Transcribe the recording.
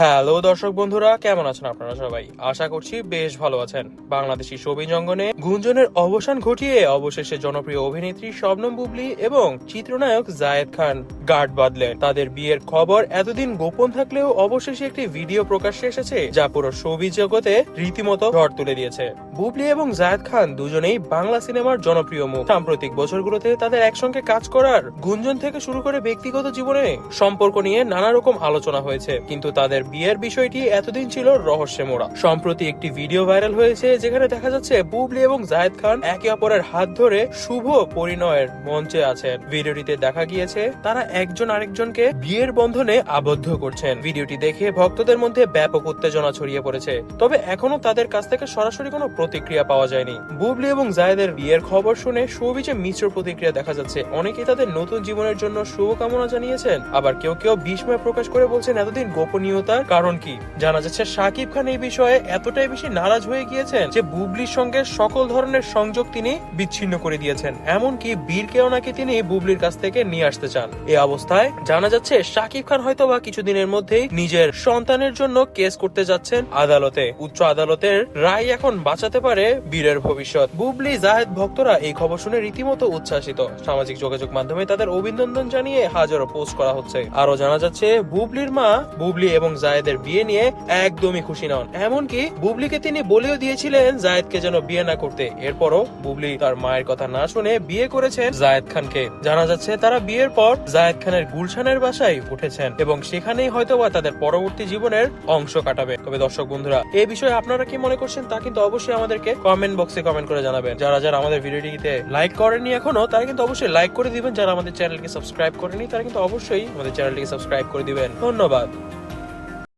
Hello দর্শক বন্ধুরা, কেমন আছেন আপনারা সবাই? আশা করছি বেশ ভালো আছেন। বাংলাদেশি ছবি জঙ্গনে গুঞ্জনের অবসান ঘটিয়ে অবশেষে জনপ্রিয় অভিনেত্রী শবনম বুবলি এবং চিত্রনায়ক জায়েদ খান গার্ড বাঁধলেন তাদের বিয়ের খবর এতদিন গোপন থাকলেও অবশেষে একটি ভিডিও প্রকাশ্যে এসেছে যা পুরো ছবি জগতে রীতিমতো ঝড় তুলে দিয়েছে। বুবলি এবং জায়েদ খান দুজনেই বাংলা সিনেমার জনপ্রিয় মুখ। সাম্প্রতিক বছরগুলোতে তাদের একসঙ্গে কাজ করার গুঞ্জন থেকে শুরু করে ব্যক্তিগত জীবনে সম্পর্ক নিয়ে নানা রকম আলোচনা হয়েছে। কিন্তু তাদের বিয়ের বিষয়টি এতদিন ছিল রহস্যে মোড়া। সম্প্রতি একটি ভিডিও ভাইরাল হয়েছে যেখানে দেখা যাচ্ছে বুবলি এবং জায়েদ খান একে অপরের হাত ধরে শুভ পরিণয়ের মঞ্চে আছেন। ভিডিওটিতে দেখা গিয়েছে, তারা একজন আরেকজনকে বিয়ের বন্ধনে আবদ্ধ করছেন। ভিডিওটি দেখে ভক্তদের মধ্যে ব্যাপক উত্তেজনা ছড়িয়ে পড়েছে। তবে এখনও তাদের কাছ থেকে সরাসরি কোনো প্রতিক্রিয়া পাওয়া যায়নি। বুবলি এবং জায়েদের বিয়ের খবর শুনে সৌবিজে মিশ্র প্রতিক্রিয়া দেখা যাচ্ছে। অনেকেই তাদের নতুন জীবনের জন্য শুভকামনা জানিয়েছেন। আবার কেউ কেউ বিস্ময় প্রকাশ করে বলছেন, এতদিন গোপনীয়তার কারণ কি? জানা যাচ্ছে সাকিব খান এই বিষয়ে এতটাই বেশি নারাজ হয়ে গিয়েছেন যে বুবলির সঙ্গে সকল ধরনের সংযোগ তিনি বিচ্ছিন্ন করে দিয়েছেন। এমনকি বীরকেও নাকি তিনি বুবলির কাছ থেকে নিয়ে আসতে চান। এই অবস্থায় জানা যাচ্ছে সাকিব খান হয়তো বা কিছুদিনের মধ্যেই নিজের সন্তানের জন্য কেস করতে যাচ্ছেন আদালতে। উচ্চ আদালতের রায় এখন বাঁচাতে পারে বীরের ভবিষ্যৎ। বুবলি, জাহেদ ভক্তরা এই খবর শুনে রীতিমতো উচ্ছ্বাসিত। সামাজিক যোগাযোগ মাধ্যমে তাদের অভিনন্দন জানিয়ে হাজারো পোস্ট করা হচ্ছে। আরও জানা যাচ্ছে, বুবলির মা বুবলি এবং জায়েদের বিয়ে নিয়ে একদমই খুশি নন। এমনকি বুবলিকে তিনি বলেও দিয়েছিলেন জায়েদকে যেন বিয়ে না করতে। এরপরও বুবলি তার মায়ের কথা না শুনে বিয়ে করেছেন জায়েদ খানকে। জানা যাচ্ছে তারা বিয়ের পর জায়েদ খানের গুলশানের বাসায় উঠেছেন এবং সেখানেই হয়তোবা তাদের পরবর্তী জীবনের অংশ কাটাবে। তবে দর্শক বন্ধুরা এই বিষয়ে আপনারা কি মনে করছেন তা কিন্তু অবশ্যই আমাদেরকে কমেন্ট বক্সে কমেন্ট করে জানাবেন। যারা যারা আমাদের ভিডিওটিতে লাইক করেননি এখনও, তারা কিন্তু অবশ্যই লাইক করে দিবেন। যারা আমাদের চ্যানেলকে সাবস্ক্রাইব করেনি তারা কিন্তু অবশ্যই আমাদের চ্যানেলটিকে সাবস্ক্রাইব করে দিবেন। ধন্যবাদ।